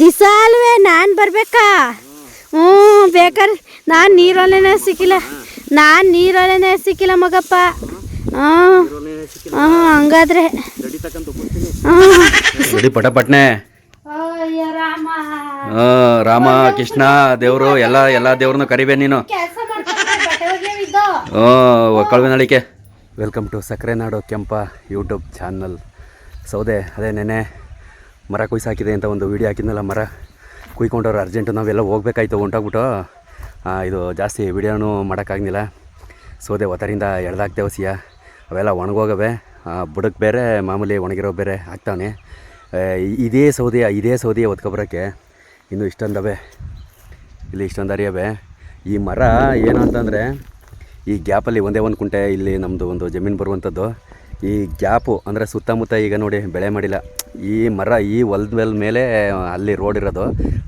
ದಿಸ ಅಲ್ವೇ ನಾನು ಬರಬೇಕಾ? ಹ್ಞೂ ಬೇಕಾರೆ ನಾನು ನೀರೊಲೆನೇ ಸಿಕ್ಕಿಲ್ಲ. ನಾನು ನೀರೊಲೆನೇ ಸಿಕ್ಕಿಲ್ಲ ಮಗಪ್ಪ. ಹಾಂ ಹಾಂ ಹಂಗಾದ್ರೆ. ಹ್ಞೂ. ರೆಡಿ ಪಟಪಟ್ನೆ. ರಾಮ. ಕೃಷ್ಣ ದೇವರು ಎಲ್ಲ ಎಲ್ಲ ದೇವ್ರನ್ನು ಕರಿಬೇ ನೀನು. ಕೆಲಸ ಮಾಡ್ಕೊಂಡು ಬಟ್ಟೆ ಒಗ್ಯವಿದ್ದು ಕಳುವೆ ನಳಿಕೆ. ವೆಲ್ಕಮ್ ಟು ಸಕ್ಕರೆ ನಾಡು ಕೆಂಪ ಯೂಟ್ಯೂಬ್ ಚಾನಲ್. ಸೌದೆ ಅದೇ ನೆನೆ. ಮರ ಕುಯ್ಸಾಕಿದೆ ಅಂತ ಒಂದು ವೀಡಿಯೋ ಹಾಕಿದ್ನಲ್ಲ ಮರ ಕುಯ್ಕೊಂಡವ್ರು ಅರ್ಜೆಂಟು ನಾವೆಲ್ಲ ಹೋಗ್ಬೇಕಾಯ್ತು ಹೊಂಟೋಗ್ಬಿಟ್ಟು ಇದು ಜಾಸ್ತಿ ವೀಡಿಯೋನೂ ಮಾಡೋಕ್ಕಾಗಲಿಲ್ಲ ಸೋದೆ ಒತ್ತರಿಂದ ಎಳ್ದಾಕ್ತೇವೆ ಸಿಯ. ಅವೆಲ್ಲ ಒಣಗೋಗವೆ. ಬುಡಕ್ಕೆ ಬೇರೆ, ಮಾಮೂಲಿ ಒಣಗಿರೋ ಬೇರೆ ಆಗ್ತಾವನೆ. ಇದೇ ಸೌದೆ ಇದೇ ಸೌದೆ ಒತ್ಕೊಬರೋಕ್ಕೆ ಇನ್ನೂ ಇಷ್ಟೊಂದವೆ. ಇಲ್ಲಿ ಇಷ್ಟೊಂದು ಅರಿಯವೆ ಈ ಮರ ಏನು ಅಂತಂದರೆ ಈ ಗ್ಯಾಪಲ್ಲಿ ಒಂದೇ ಒಂದು ಕುಂಟೆ, ಇಲ್ಲಿ ನಮ್ಮದು ಒಂದು ಜಮೀನು ಬರುವಂಥದ್ದು ಈ ಗ್ಯಾಪು ಅಂದರೆ ಸುತ್ತಮುತ್ತ ಈಗ ನೋಡಿ ಬೆಳೆ ಮಾಡಿಲ್ಲ. ಈ ಮರ ಈ ಹೊಲದ ಮೇಲೆ ಅಲ್ಲಿ ರೋಡ್ ಇರೋದು,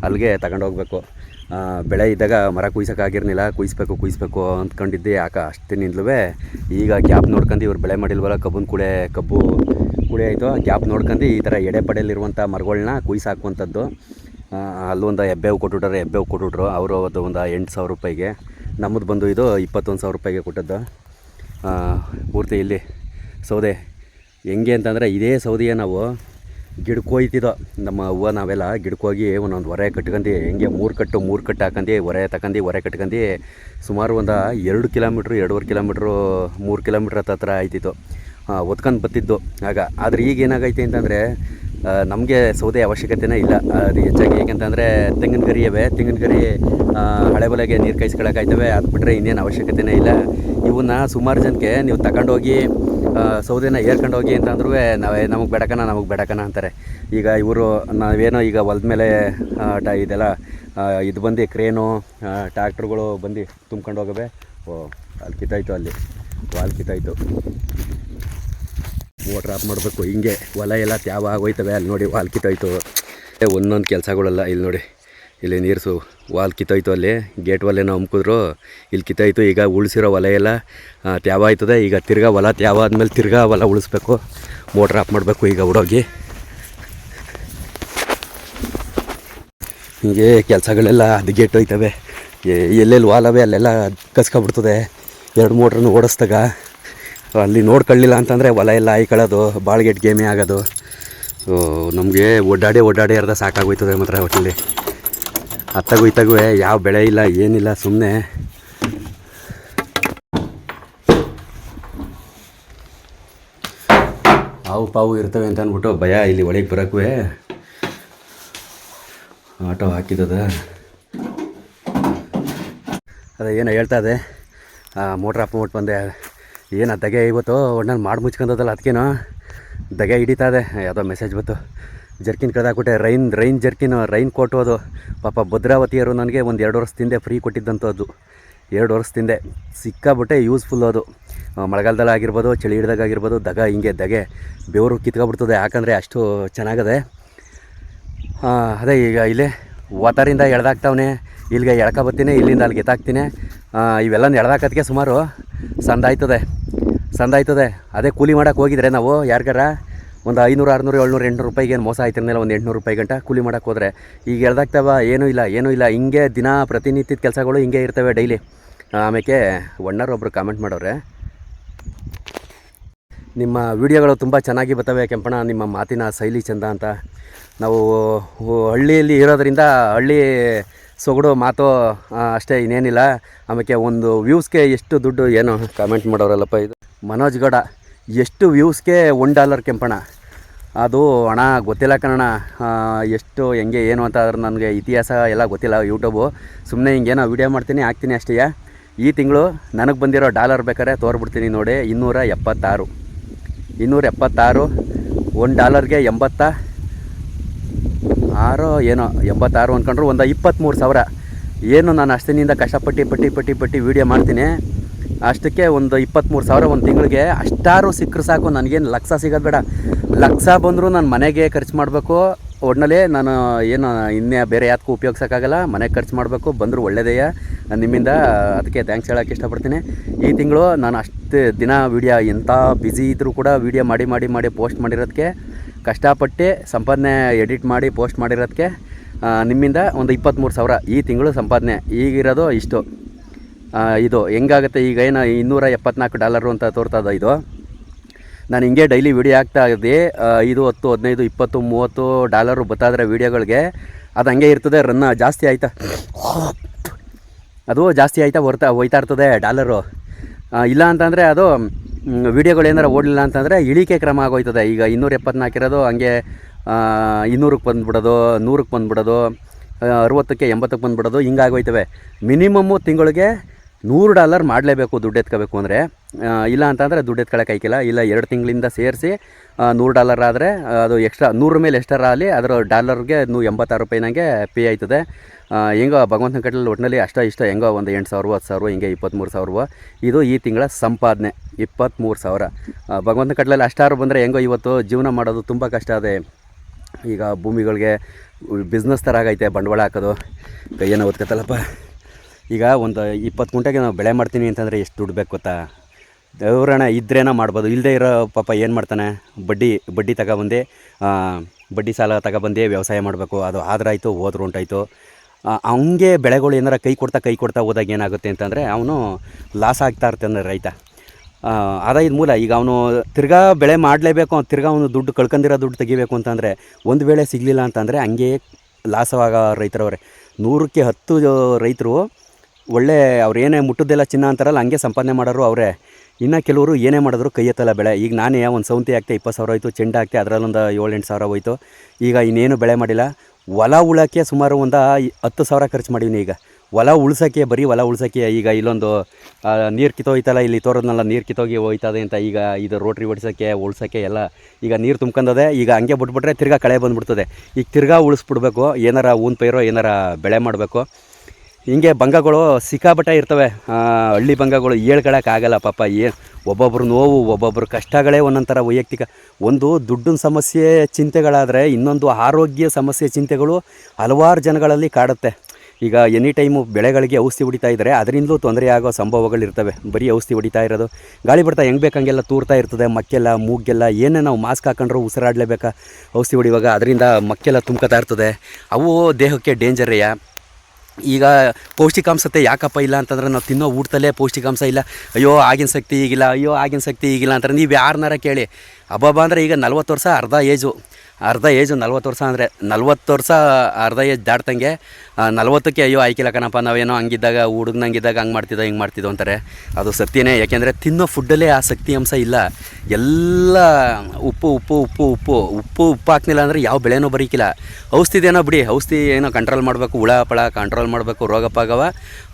ಅಲ್ಲಿಗೆ ತಗೊಂಡು ಹೋಗ್ಬೇಕು. ಬೆಳೆ ಇದ್ದಾಗ ಮರ ಕುಯ್ಸೋಕ್ಕಾಗಿರ್ನಿಲ್ಲ ಕುಯ್ಸ್ಬೇಕು ಕುಯ್ಸ್ಬೇಕು ಅಂದ್ಕೊಂಡಿದ್ದೆ. ಯಾಕೆ? ಅಷ್ಟೇನಿಂದಲೂ ಈಗ ಗ್ಯಾಪ್ ನೋಡ್ಕೊಂಡು ಇವ್ರು ಬೆಳೆ ಮಾಡಿಲ್ವಲ್ಲ, ಕಬ್ಬನ ಕುಳೆ ಕಬ್ಬು ಕುಳೆ ಆಯಿತು. ಗ್ಯಾಪ್ ನೋಡ್ಕೊಂಡು ಈ ಥರ ಎಡೆ ಪಡೆಯಲ್ಲಿರುವಂಥ ಮರಗಳನ್ನ ಕುಯ್ಸಾಕುವಂಥದ್ದು ಅಲ್ಲೊಂದು ಹೆಬ್ಬೆವು ಕೊಟ್ಬಿಟ್ರೆ ಎಬ್ಬೆವು ಕೊಟ್ಬಿಟ್ರು ಅವರು ಅದು ಒಂದು ಎಂಟು ಸಾವಿರ ರೂಪಾಯಿಗೆ. ನಮ್ಮದು ಬಂದು ಇದು ಇಪ್ಪತ್ತೊಂದು ಸಾವಿರ ರೂಪಾಯಿಗೆ ಕೊಟ್ಟದ್ದು. ಪೂರ್ತಿ ಇಲ್ಲಿ ಸೌದೆ. ಹೆಂಗೆ ಅಂತಂದರೆ ಇದೇ ಸೌದೆಯ ನಾವು ಗಿಡಕ್ಕೆ ಹೋಯ್ತಿದ್ದೋ ನಮ್ಮ ಹೂವು ನಾವೆಲ್ಲ ಗಿಡಕ್ಕೋಗಿ ಒಂದೊಂದು ಹೊರೆ ಕಟ್ಕೊಂಡು, ಹೆಂಗೆ ಮೂರು ಕಟ್ಟು ಮೂರು ಕಟ್ಟು ಹಾಕೊಂಡು, ಹೊರೆ ತಗೊಂಡು ಹೊರೆ ಕಟ್ಕೊಂಡು ಸುಮಾರು ಒಂದು ಎರಡು ಕಿಲೋಮೀಟ್ರ್, ಎರಡೂವರೆ ಕಿಲೋಮೀಟ್ರು, ಮೂರು ಕಿಲೋಮೀಟ್ರ್ ಹತ್ರ ಆಯ್ತಿತ್ತು. ಒತ್ಕೊಂಡು ಬತ್ತಿದ್ದು ಆಗ, ಆದರೆ ಈಗ ಏನಾಗೈತೆ ಅಂತಂದರೆ ನಮಗೆ ಸೌದೆ ಅವಶ್ಯಕತೆನೇ ಇಲ್ಲ. ಅದು ಹೆಚ್ಚಾಗಿ ಏಕೆಂತಂದರೆ ತೆಂಗಿನ ಗರಿ ಇವೆ. ತೆಂಗಿನ ಗರಿ ಹಳೆ ಬಲೆಗೆ ನೀರು ಕಾಯಿಸ್ಕೊಳಕ್ಕಾಯ್ತವೆ ಅದು ಬಿಟ್ಟರೆ ಇನ್ನೇನು ಅವಶ್ಯಕತೆನೇ ಇಲ್ಲ. ಇವನ್ನ ಸುಮಾರು ಜನಕ್ಕೆ ನೀವು ತಗೊಂಡೋಗಿ ಸೌದೆನ ಏರ್ಕೊಂಡು ಹೋಗಿ ಅಂತಂದ್ರೂ ನಾವೇ, ನಮಗೆ ಬೇಡಕನ ನಮಗೆ ಬೇಡಕನ ಅಂತಾರೆ. ಈಗ ಇವರು ನಾವೇನೋ ಈಗ ಹೊಲದ ಮೇಲೆ ಟ, ಇದೆಲ್ಲ ಇದು ಬಂದು ಕ್ರೇನು ಟ್ಯಾಕ್ಟ್ರುಗಳು ಬಂದು ತುಂಬ್ಕೊಂಡು ಹೋಗವೆ. ಓ, ಅಲ್ಲಿ ಕಿತ್ತಾಯ್ತು ಅಲ್ಲಿ. ವಾಲ್ ಕಿತ್ತಾಯ್ತು. ಮೋಟ್ರ್ ಆಫ್ ಮಾಡಬೇಕು. ಹಿಂಗೆ ಹೊಲ ಎಲ್ಲ ತ್ಯಾವ ಆಗೋಯ್ತವೆ ಅಲ್ಲಿ ನೋಡಿ, ವಾಲ್ ಕಿತ್ತಾಯ್ತು. ಒಂದೊಂದು ಕೆಲಸಗಳೆಲ್ಲ ಇಲ್ಲಿ ನೋಡಿ. ಇಲ್ಲಿ ನೀರ್ಸು, ವಾಲ್ ಕಿತ್ತೋಯ್ತು ಅಲ್ಲಿ ಗೇಟ್ ಒಲೆನೋ ಹಮ್ಕಿದ್ರು ಇಲ್ಲಿ ಕಿತ್ತೋಯ್ತು, ಈಗ ಉಳಿಸಿರೋ ಹೊಲ ಎಲ್ಲ ತ್ಯಾವ ಆಯ್ತದೆ. ಈಗ ತಿರ್ಗಾ ಹೊಲ ತ್ಯಾವ ಆದಮೇಲೆ ತಿರ್ಗಾ ಹೊಲ ಉಳಿಸ್ಬೇಕು. ಮೋಟ್ರ್ ಆಫ್ ಮಾಡಬೇಕು ಈಗ ಹುಡೋಗಿ. ಹೀಗೆ ಕೆಲಸಗಳೆಲ್ಲ ಅದು ಗೇಟ್ ಹೋಯ್ತವೆ. ಎಲ್ಲೆಲ್ಲಿ ವಾಲವೆ ಅಲ್ಲೆಲ್ಲ ಕಸ್ಕೊಬಿಡ್ತದೆ. ಎರಡು ಮೋಟ್ರನ್ನು ಓಡಿಸ್ದಾಗ. ಅಲ್ಲಿ ನೋಡ್ಕೊಳ್ಳಿಲ್ಲ ಅಂತಂದರೆ ಹೊಲ ಎಲ್ಲ ಆಯ್ಕೊಳ್ಳೋದು ಬಾಳ್ಗೆಟ್ ಗೇಮೇ ಆಗೋದು. ನಮಗೆ ಒಡ್ಡಾಡಿ ಒಡ್ಡಾಡಿ ಅರ್ಧ ಸಾಕಾಗೋಯ್ತದೆ ಮಾತ್ರ ಒಟ್ಟಲ್ಲಿ ಅತ್ತಾಗೂ ಇತ್ತಗೂ ಯಾವ ಬೆಳೆ ಇಲ್ಲ, ಏನಿಲ್ಲ ಸುಮ್ಮನೆ ಹಾವು ಪಾವು ಇರ್ತವೆ ಅಂತ ಅಂದ್ಬಿಟ್ಟು ಭಯ, ಇಲ್ಲಿ ಒಳಗೆ ಬರೋಕ್ಕೂ ಆಟೋ ಹಾಕಿದ್ದದ ಅದೇ ಏನೋ ಹೇಳ್ತಾ ಇದೆ? ಮೋಟ್ರ್ ಮೋಟ್ ಬಂದೆ. ಏನು ದಗೆ ಇವತ್ತು? ಒಣ್ಣಲ್ಲಿ ಮಾಡಿ ಮುಚ್ಕೊಂಡದಲ್ಲ, ಅದಕ್ಕೇನೋ. ದಗೆ ಹಿಡಿತಾ ಇದೆ. ಯಾವುದೋ ಮೆಸೇಜ್ ಬಂತು. Jerkin ಕಳೆದಾಕ್ಬಿಟ್ಟೆ. Rain rain jerkin, rain coat ಅದು. ಪಾಪ ಭದ್ರಾವತಿಯರು ನನಗೆ ಒಂದು ಎರಡು ವರ್ಷದಿಂದ ಫ್ರೀ ಕೊಟ್ಟಿದ್ದಂಥದ್ದು ಎರಡು ವರ್ಷದಿಂದ ಸಿಕ್ಕಾಬಿಟ್ಟೆ ಯೂಸ್ಫುಲ್ ಅದು. ಮಳೆಗಾಲದಲ್ಲಿ ಆಗಿರ್ಬೋದು, ಚಳಿ ಹಿಡ್ದಾಗ ಆಗಿರ್ಬೋದು, ದಗ ಹಿಂಗೆ ದಗೆ ಬೆವರು ಕಿತ್ಕೊಬಿಡ್ತದೆ. ಯಾಕಂದರೆ ಅಷ್ಟು ಚೆನ್ನಾಗದೆ. ಅದೇ ಈಗ ಇಲ್ಲೇ ವಾತಾರಿಂದ ಎಳ್ದಾಕ್ತಾವನೆ. ಇಲ್ಲಿಗೆ ಎಳ್ಕ ಬರ್ತೀನಿ ಇಲ್ಲಿಂದ ಅಲ್ಲಿಗೆ ಎತ್ತಾಕ್ತೀನಿ. ಇವೆಲ್ಲ ಎಳ್ದಾಕತ್ಗೆ ಸುಮಾರು ಸಂದಾಯ್ತದೆ. ಸಂದಾಯ್ತದೆ. ಅದೇ ಕೂಲಿ ಮಾಡೋಕೆ ಹೋಗಿದ್ರೆ ನಾವು ಯಾರಿಗಾರ ಒಂದು ಐನೂರು, ಆರುನೂರು, ಏಳ್ನೂರು, ಎಂಟುನೂರು ರೂಪಾಯಿಗೆ ಏನು ಮೋಸ ಆಯ್ತಿರ್ನಿಲ್ಲ ಒಂದು ಎಂಟುನೂರು ರೂಪಾಯಿ ಗಂಟ ಕೂಲಿ ಮಾಡೋಕೆ ಹೋದರೆ ಈಗ ಎಳ್ದಾಗ್ತಾವ ಏನೂ ಇಲ್ಲ ಏನೂ ಇಲ್ಲ, ಹಿಂಗೆ ದಿನ ಪ್ರತಿನಿತ್ಯದ ಕೆಲಸಗಳು ಹಿಂಗೆ ಇರ್ತವೆ ಡೈಲಿ. ಆಮೇಲೆ ಒಣ್ಣರು ಒಬ್ಬರು ಕಾಮೆಂಟ್ ಮಾಡೋರೆ. ನಿಮ್ಮ ವಿಡಿಯೋಗಳು ತುಂಬ ಚೆನ್ನಾಗಿ ಬರ್ತವೆ ಕೆಂಪಣ ನಿಮ್ಮ ಮಾತಿನ ಶೈಲಿ ಚಂದ ಅಂತ. ನಾವು ಹಳ್ಳಿಯಲ್ಲಿ ಇರೋದರಿಂದ ಹಳ್ಳಿ ಸೊಗಡು ಮಾತು ಅಷ್ಟೇ ಇನ್ನೇನಿಲ್ಲ. ಆಮೇಲೆ ಒಂದು ವ್ಯೂಸ್ಗೆ ಎಷ್ಟು ದುಡ್ಡು, ಏನು ಕಾಮೆಂಟ್ ಮಾಡೋರಲ್ಲಪ್ಪ ಇದು. ಮನೋಜ್ ಗೌಡ. ಎಷ್ಟು ವ್ಯೂಸ್ಗೆ ಒನ್ ಡಾಲರ್ ಕೆಂಪಣ್ಣ? ಅದು ಹಣ ಗೊತ್ತಿಲ್ಲ ಕಣಣ್ಣ. ಎಷ್ಟು, ಹೆಂಗೆ, ಏನು ಅಂತ ಆದ್ರೆ ನನಗೆ ಇತಿಹಾಸ ಎಲ್ಲ ಗೊತ್ತಿಲ್ಲ ಯೂಟ್ಯೂಬು ಸುಮ್ಮನೆ ಹಿಂಗೇನೋ ವೀಡಿಯೋ ಮಾಡ್ತೀನಿ, ಹಾಕ್ತೀನಿ ಅಷ್ಟೇ. ಈ ತಿಂಗಳು ನನಗೆ ಬಂದಿರೋ ಡಾಲರ್ ಬೇಕಾದ್ರೆ ತೋರ್ಬಿಡ್ತೀನಿ ನೋಡಿ, ಇನ್ನೂರ ಎಪ್ಪತ್ತಾರು. ಇನ್ನೂರ ಎಪ್ಪತ್ತಾರು, ಒಂದು ಡಾಲರ್ಗೆ ಎಂಬತ್ತ ಆರು ಏನೋ, ಎಂಬತ್ತಾರು ಅಂದ್ಕೊಂಡ್ರು ಒಂದು ಇಪ್ಪತ್ತ್ಮೂರು ಸಾವಿರ. ಏನು ನಾನು ಅಷ್ಟಿನಿಂದ ಕಷ್ಟಪಟ್ಟು, ಪಟ್ಟಿ ಪಟ್ಟಿ ಪಟ್ಟಿ ವೀಡಿಯೋ ಮಾಡ್ತೀನಿ. ಅಷ್ಟಕ್ಕೆ ಒಂದು ಇಪ್ಪತ್ತ್ಮೂರು ಸಾವಿರ ಒಂದು ತಿಂಗಳಿಗೆ ಅಷ್ಟಾರು ಸಿಕ್ಕರು ಸಾಕು, ನನಗೇನು ಲಕ್ಷ ಸಿಗೋದು ಬೇಡ. ಲಕ್ಷ ಬಂದರೂ ನಾನು ಮನೆಗೆ ಖರ್ಚು ಮಾಡಬೇಕು. ಒಟ್ನಲ್ಲಿ ನಾನು ಏನು ಇನ್ನೇ ಬೇರೆ ಯಾತಕ್ಕೂ ಉಪಯೋಗಿಸೋಕ್ಕಾಗಲ್ಲ ಮನೆಗೆ ಖರ್ಚು ಮಾಡಬೇಕು, ಬಂದರೂ ಒಳ್ಳೆಯದೆಯಾ ನಿಮ್ಮಿಂದ. ಅದಕ್ಕೆ ಥ್ಯಾಂಕ್ಸ್ ಹೇಳೋಕ್ಕೆ ಇಷ್ಟಪಡ್ತೀನಿ. ಈ ತಿಂಗಳು ನಾನು ಅಷ್ಟು ದಿನ ವೀಡಿಯೋ, ಎಂಥ ಬ್ಯುಸಿ ಇದ್ದರೂ ಕೂಡ ವೀಡಿಯೋ ಮಾಡಿ ಮಾಡಿ ಮಾಡಿ ಪೋಸ್ಟ್ ಮಾಡಿರೋದಕ್ಕೆ, ಕಷ್ಟಪಟ್ಟು ಸಂಪಾದನೆ ಎಡಿಟ್ ಮಾಡಿ ಪೋಸ್ಟ್ ಮಾಡಿರೋದಕ್ಕೆ ನಿಮ್ಮಿಂದ ಒಂದು ಇಪ್ಪತ್ತ್ಮೂರು ಸಾವಿರ ಈ ತಿಂಗಳು ಸಂಪಾದನೆ. ಈಗಿರೋದು ಇಷ್ಟು. ಇದು ಹೆಂಗಾಗುತ್ತೆ? ಈಗ ಏನು ಇನ್ನೂರ ಎಪ್ಪತ್ನಾಲ್ಕು ಡಾಲರು ಅಂತ ತೋರ್ತದ ಇದು. ನಾನು ಹಿಂಗೆ ಡೈಲಿ ವಿಡಿಯೋ ಆಗ್ತಾ ಇದ್ದೆ. ಆ, ಐದು ಹತ್ತು ಹದಿನೈದು ಇಪ್ಪತ್ತು ಮೂವತ್ತು ಡಾಲರು ಬತ್ತಾದರೆ ವೀಡಿಯೋಗಳಿಗೆ ಅದು ಹಂಗೆ ಇರ್ತದೆ ರನ್ನ ಜಾಸ್ತಿ ಆಯ್ತಾ? ಅದು ಜಾಸ್ತಿ ಆಯ್ತಾ ಹೊರ್ತಾ ಹೋಯ್ತಾ ಇರ್ತದೆ ಡಾಲರು. ಇಲ್ಲ ಅಂತಂದರೆ ಅದು ವೀಡಿಯೋಗಳು ಏನಾರು ಓಡಲಿಲ್ಲ ಅಂತಂದರೆ ಇಳಿಕೆ ಕ್ರಮ ಆಗೋಯ್ತದೆ. ಈಗ ಇನ್ನೂರ ಎಪ್ಪತ್ನಾಲ್ಕಿರೋದು ಹಂಗೆ ಇನ್ನೂರಕ್ಕೆ ಬಂದುಬಿಡೋದು ನೂರಕ್ಕೆ ಬಂದುಬಿಡೋದು ಅರುವತ್ತಕ್ಕೆ ಎಂಬತ್ತಕ್ಕೆ ಬಂದುಬಿಡೋದು ಹಿಂಗಾಗೋಯ್ತವೆ. ಮಿನಿಮಮ್ಮು ತಿಂಗಳಿಗೆ ನೂರು ಡಾಲರ್ ಮಾಡಲೇಬೇಕು, ದುಡ್ಡು ಎತ್ಕೋಬೇಕು ಅಂದರೆ ಇಲ್ಲ ಅಂತಂದರೆ ದುಡ್ಡು ಎತ್ಕೊಳ್ಳೋಕೆ ಆಯ್ಕಿಲ್ಲ. ಇಲ್ಲ, ಎರಡು ತಿಂಗಳಿಂದ ಸೇರಿಸಿ ನೂರು ಡಾಲರ್ ಆದರೆ ಅದು ಎಕ್ಸ್ಟ್ರಾ, ನೂರ ಮೇಲೆ ಎಷ್ಟರ ಆಗಲಿ ಅದರ ಡಾಲರ್ಗೆ ನೂ ಎಂಬತ್ತಾರು ರೂಪಾಯಿನಂಗೆ ಪೇ ಆಯ್ತದೆ. ಹೆಂಗೋ ಭಗವಂತನ ಕಟ್ಟಲ್ಲಿ ಒಟ್ಟಿನಲ್ಲಿ ಅಷ್ಟ ಇಷ್ಟ, ಹೆಂಗೋ ಒಂದು ಎಂಟು ಸಾವಿರ, ಹತ್ತು ಸಾವಿರ, ಹಿಂಗೆ ಇಪ್ಪತ್ತ್ಮೂರು ಸಾವಿರ ಇದು ಈ ತಿಂಗಳ ಸಂಪಾದನೆ ಇಪ್ಪತ್ತ್ಮೂರು ಸಾವಿರ. ಭಗವಂತನ ಕಟ್ಟಲಲ್ಲಿ ಅಷ್ಟಾರು ಬಂದರೆ ಹೆಂಗೋ ಇವತ್ತು ಜೀವನ ಮಾಡೋದು ತುಂಬ ಕಷ್ಟ ಅದೇ. ಈಗ ಭೂಮಿಗಳಿಗೆ, ಬಿಸ್ನೆಸ್ ಥರ ಆಗೈತೆ, ಬಂಡವಾಳ ಹಾಕೋದು. ಕೈಯನ್ನು ಓದ್ಕತ್ತಲ್ಲಪ್ಪ ಈಗ ಒಂದು ಇಪ್ಪತ್ತು ಗುಂಟೆಗೆ ನಾವು ಬೆಳೆ ಮಾಡ್ತೀನಿ ಅಂತಂದರೆ ಎಷ್ಟು ದುಡ್ಡು ಬೇಕು ಗೊತ್ತಾ? ದೇವ್ರಣ ಇದ್ರೇನೋ ಮಾಡ್ಬೋದು. ಇಲ್ಲದೆ ಇರೋ ಪಾಪ ಏನು ಮಾಡ್ತಾನೆ? ಬಡ್ಡಿ ಬಡ್ಡಿ ತಗೊಬಂದು ಬಡ್ಡಿ ಸಾಲ ತಗೊಬಂದೇ ವ್ಯವಸಾಯ ಮಾಡಬೇಕು. ಅದು ಆದ್ರಾಯಿತು, ಹೋದ್ರು ಉಂಟಾಯಿತು. ಅವನಿಗೆ ಬೆಳೆಗಳು ಏನಾರ ಕೈ ಕೊಡ್ತಾ ಕೈ ಕೊಡ್ತಾ ಹೋದಾಗ ಏನಾಗುತ್ತೆ ಅಂತಂದರೆ ಅವನು ಲಾಸ್ ಆಗ್ತಾ ಇರ್ತಾನೆ ರೈತ. ಆದಾಯದ ಮೂಲ, ಈಗ ಅವನು ತಿರ್ಗಾ ಬೆಳೆ ಮಾಡಲೇಬೇಕು, ತಿರ್ಗಾ ಅವನು ದುಡ್ಡು ಕಳ್ಕೊಂಡಿರೋ ದುಡ್ಡು ತೆಗಿಬೇಕು ಅಂತಂದರೆ ಒಂದು ವೇಳೆ ಸಿಗಲಿಲ್ಲ ಅಂತಂದರೆ ಹಂಗೆ ಲಾಸವಾಗ ರೈತರವ್ರೆ. ನೂರಕ್ಕೆ ಹತ್ತು ರೈತರು ಒಳ್ಳೆ ಅವ್ರು ಏನೇ ಮುಟ್ಟಿದ್ದೆಲ್ಲ ಚಿನ್ನ ಅಂತಾರಲ್ಲ, ಹಂಗೆ ಸಂಪಾದನೆ ಮಾಡೋರು ಅವರೇ. ಇನ್ನು ಕೆಲವರು ಏನೇ ಮಾಡಿದ್ರು ಕೈ ಎತ್ತಲ್ಲ ಬೆಳೆ. ಈಗ ನಾನೇ ಒಂದು ಸೌಂತಿ ಹಾಕ್ತೆ, ಇಪ್ಪತ್ತು ಸಾವಿರ ಹೋಯ್ತು, ಚೆಂಡ ಹಾಕ್ತೆ, ಅದರಲ್ಲೊಂದು ಏಳು ಎಂಟು ಸಾವಿರ ಹೋಯ್ತು. ಈಗ ಇನ್ನೇನು ಬೆಳೆ ಮಾಡಿಲ್ಲ. ಹೊಲ ಉಳಕ್ಕೆ ಸುಮಾರು ಒಂದು ಹತ್ತು ಸಾವಿರ ಖರ್ಚು ಮಾಡೀನಿ ಈಗ. ಹೊಲ ಉಳ್ಸೋಕ್ಕೆ, ಬರೀ ಹೊಲ ಉಳ್ಸೋಕ್ಕೆ ಈಗ ಇಲ್ಲೊಂದು ನೀರು ಕಿತ್ತೋಯ್ತಲ್ಲ, ಇಲ್ಲಿ ತೋರೋದ್ನೆಲ್ಲ, ನೀರು ಕಿತ್ತೋಗಿ ಹೋಯ್ತದೆ ಅಂತ ಈಗ ಇದು ರೋಟ್ರಿ ಹೊಡಿಸೋಕ್ಕೆ ಉಳ್ಸೋಕ್ಕೆ ಎಲ್ಲ ಈಗ ನೀರು ತುಂಬ್ಕೊಂಡದೆ ಈಗ ಹಂಗೆ ಬಿಟ್ಬಿಟ್ರೆ ತಿರ್ಗಾ ಕಳೆ ಬಂದುಬಿಡ್ತದೆ. ಈಗ ತಿರ್ಗಾ ಉಳಿಸ್ಬಿಡ್ಬೇಕು. ಏನಾರ ಊನ್ ಪೈರೋ ಏನಾರ ಬೆಳೆ ಮಾಡಬೇಕು. ಹಿಂಗೆ ಭಂಗಗಳು ಸಿಕ್ಕಾಬಟ್ಟೆ ಇರ್ತವೆ. ಹಳ್ಳಿ ಭಂಗಗಳು ಹೇಳ್ಕೊಳಕ್ಕಾಗಲ್ಲ ಪಾಪ, ಏ, ಒಬ್ಬೊಬ್ರು ನೋವು, ಒಬ್ಬೊಬ್ರು ಕಷ್ಟಗಳೇ ಒಂದೊಂಥರ ಥರ ವೈಯಕ್ತಿಕ. ಒಂದು ದುಡ್ಡಿನ ಸಮಸ್ಯೆ ಚಿಂತೆಗಳಾದರೆ ಇನ್ನೊಂದು ಆರೋಗ್ಯ ಸಮಸ್ಯೆ ಚಿಂತೆಗಳು ಹಲವಾರು ಜನಗಳಲ್ಲಿ ಕಾಡುತ್ತೆ. ಈಗ ಎನಿ ಟೈಮು ಬೆಳೆಗಳಿಗೆ ಔಷಧಿ ಹೊಡಿತಾ ಇದ್ದರೆ ಅದರಿಂದಲೂ ತೊಂದರೆ ಆಗೋ ಸಂಭವಗಳಿರ್ತವೆ ಬರೀ ಔಷಧಿ ಹೊಡಿತಾ ಇರೋದು. ಗಾಳಿ ಬರ್ತಾ ಹೆಂಗೆ ಬೇಕಂಗೆಲ್ಲ ತೂರ್ತಾ ಇರ್ತದೆ. ಮಕ್ಕೆಲ್ಲ ಮೂಗೆಲ್ಲ ಏನೇ ನಾವು ಮಾಸ್ಕ್ ಹಾಕೊಂಡ್ರು ಉಸಿರಾಡಲೇಬೇಕಾ ಔಷಧಿ ಹೊಡಿವಾಗ. ಅದರಿಂದ ಮಕ್ಕೆಲ್ಲ ತುಂಬ್ಕೊತಾ ಇರ್ತದೆ. ಅವು ದೇಹಕ್ಕೆ ಡೇಂಜರ್ರೆಯ ಈಗ ಪೌಷ್ಟಿಕಾಂಶತೆ ಯಾಕಪ್ಪ ಇಲ್ಲ ಅಂತಂದ್ರೆ ನಾವು ತಿನ್ನೋ ಊಟದಲ್ಲೇ ಪೌಷ್ಟಿಕಾಂಶ ಇಲ್ಲ. ಅಯ್ಯೋ, ಆಗಿನ ಶಕ್ತಿ ಈಗಿಲ್ಲ, ಅಯ್ಯೋ, ಆಗಿನ ಶಕ್ತಿ ಈಗಿಲ್ಲ ಅಂತಾರೆ ನೀವು ಯಾರನ್ನಾರ ಕೇಳಿ. ಅಬ್ಬಬ್ಬ, ಅಂದರೆ ಈಗ ನಲ್ವತ್ತು ವರ್ಷ ಅರ್ಧ ಏಜು ಅರ್ಧ ಏಜು ನಲ್ವತ್ತು ವರ್ಷ ಅಂದರೆ ನಲ್ವತ್ತು ವರ್ಷ ಅರ್ಧ ಏಜ್ ದಾಟ್ದಂಗೆ ನಲ್ವತ್ತಕ್ಕೆ ಅಯ್ಯೋ, ಆಯ್ಕಿಲ್ಲ ಕಣಪ್ಪ, ನಾವೇನೋ ಹಂಗಿದ್ದಾಗ, ಹುಡುಗನಂಗಿದ್ದಾಗ ಹಂಗೆ ಮಾಡ್ತಿದ್ದೋ, ಹಿಂಗೆ ಮಾಡ್ತಿದ್ದೋ ಅಂತಾರೆ. ಅದು ಸತ್ಯನೇ, ಯಾಕೆಂದರೆ ತಿನ್ನೋ ಫುಡ್ಡಲ್ಲೇ ಆ ಶಕ್ತಿ ಅಂಶ ಇಲ್ಲ. ಎಲ್ಲ ಉಪ್ಪು ಉಪ್ಪು ಉಪ್ಪು ಉಪ್ಪು ಉಪ್ಪು ಉಪ್ಪು ಹಾಕ್ಲಿಲ್ಲ ಅಂದರೆ ಯಾವ ಬೆಳೆನೂ ಬರೀಕಿಲ್ಲ. ಔಷಧಿದೇನೋ ಬಿಡಿ, ಔಷಧಿ ಏನೋ ಕಂಟ್ರೋಲ್ ಮಾಡಬೇಕು, ಹುಳ, ಪಳ ಕಂಟ್ರೋಲ್ ಮಾಡಬೇಕು, ರೋಗ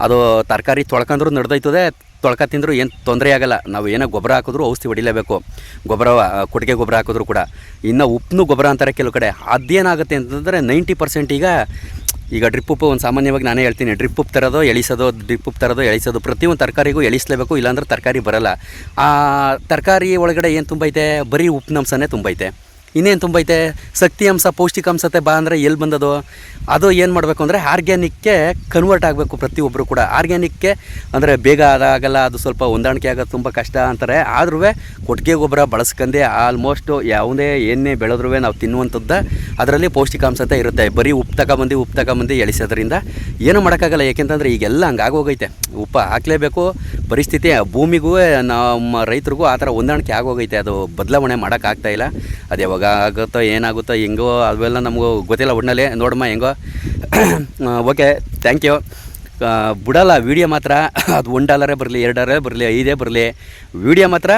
ಅದು ತರಕಾರಿ ತೊಳ್ಕೊಂಡ್ರೂ ನಡೆದೋಯ್ತದೆ ತೊಳ್ಕ ತಿಂದರೂ ಏನು ತೊಂದರೆ ಆಗಲ್ಲ. ನಾವು ಏನೋ ಗೊಬ್ಬರ ಹಾಕಿದ್ರು ಔಷಧಿ ಹೊಡಿಲೇಬೇಕು. ಗೊಬ್ಬರ ಕೊಟ್ಟಿಗೆ ಗೊಬ್ಬರ ಹಾಕಿದ್ರು ಕೂಡ. ಇನ್ನು ಉಪ್ಪನ್ನು ಗೊಬ್ಬರ ಅಂತಾರೆ ಕೆಲವು ಕಡೆ. ಅದೇನಾಗುತ್ತೆ ಅಂತಂದರೆ ನೈಂಟಿ ಪರ್ಸೆಂಟ್ ಈಗ ಈಗ ಡ್ರಿಪ್ ಉಪ್ಪು ಒಂದು ಸಾಮಾನ್ಯವಾಗಿ ನಾನೇ ಹೇಳ್ತೀನಿ. ಡ್ರಿಪ್ ಉಪ್ಪು ತರೋದು, ಎಳಿಸೋದು, ಡ್ರಿಪ್ ಉಪ್ಪು ತರೋದು, ಎಳಿಸೋದು ಪ್ರತಿಯೊಂದು ತರಕಾರಿಗೂ ಎಳಿಸಲೇಬೇಕು. ಇಲ್ಲಾಂದ್ರೆ ತರಕಾರಿ ಬರಲ್ಲ. ಆ, ತರಕಾರಿ ಒಳಗಡೆ ಏನು ತುಂಬೈತೆ? ಬರೀ ಉಪ್ಪಿನಂಶನೇ ತುಂಬೈತೆ. ಇನ್ನೇನು ತುಂಬೈತೆ ಶಕ್ತಿ ಅಂಶ ಪೌಷ್ಟಿಕಾಂಶತೆ ಬಾ ಅಂದರೆ ಎಲ್ಲಿ ಬಂದದು? ಅದು ಏನು ಮಾಡಬೇಕು ಅಂದರೆ ಆರ್ಗ್ಯಾನಿಕ್ಗೆ ಕನ್ವರ್ಟ್ ಆಗಬೇಕು ಪ್ರತಿಯೊಬ್ಬರು ಕೂಡ. ಆರ್ಗ್ಯಾನಿಕ್ಗೆ ಅಂದರೆ ಬೇಗ ಅದಾಗಲ್ಲ, ಅದು ಸ್ವಲ್ಪ ಹೊಂದಾಣಿಕೆ ಆಗೋದು ತುಂಬ ಕಷ್ಟ ಅಂತಾರೆ. ಆದ್ರೂ ಕೊಟ್ಟಿಗೆ ಗೊಬ್ಬರ ಬಳಸ್ಕೊಂಡೆ ಆಲ್ಮೋಸ್ಟು ಯಾವುದೇ ಎಣ್ಣೆ ಬೆಳೆದ್ರೂ ನಾವು ತಿನ್ನುವಂಥದ್ದು ಅದರಲ್ಲಿ ಪೌಷ್ಟಿಕಾಂಶತೆ ಇರುತ್ತೆ. ಬರೀ ಉಪ್ಪು ತಗೊಂಬಂದು ಉಪ್ಪು ತಗೊಂಬಂದು ಎಳಿಸೋದ್ರಿಂದ ಏನೂ ಮಾಡೋಕ್ಕಾಗಲ್ಲ. ಏಕೆಂತಂದರೆ ಈಗೆಲ್ಲ ಹಂಗೆ ಆಗೋಗೈತೆ ಉಪ್ಪು ಹಾಕಲೇಬೇಕು ಪರಿಸ್ಥಿತಿ ಭೂಮಿಗೂ, ನಮ್ಮ ರೈತರಿಗೂ ಆ ಥರ ಹೊಂದಾಣಿಕೆ ಆಗೋಗೈತೆ. ಅದು ಬದಲಾವಣೆ ಮಾಡೋಕ್ಕಾಗ್ತಾ ಇಲ್ಲ. ಅದು ಯಾವಾಗ ಆಗುತ್ತೋ, ಏನಾಗುತ್ತೋ, ಹೆಂಗೋ, ಅವೆಲ್ಲ ನಮಗೂ ಗೊತ್ತಿಲ್ಲ ಒಟ್ಟಿನಲ್ಲಿ ನೋಡಮ್ಮ, ಹೆಂಗೋ. ಓಕೆ ಥ್ಯಾಂಕ್ ಯು ಬಿಡಲ್ಲ ವೀಡಿಯೋ ಮಾತ್ರ. ಅದು ಒನ್ ಡಾಲರೇ ಬರಲಿ, ಎರಡು ಡಾಲರೇ ಬರಲಿ, ಐದೇ ಬರಲಿ. ವೀಡಿಯೋ ಮಾತ್ರ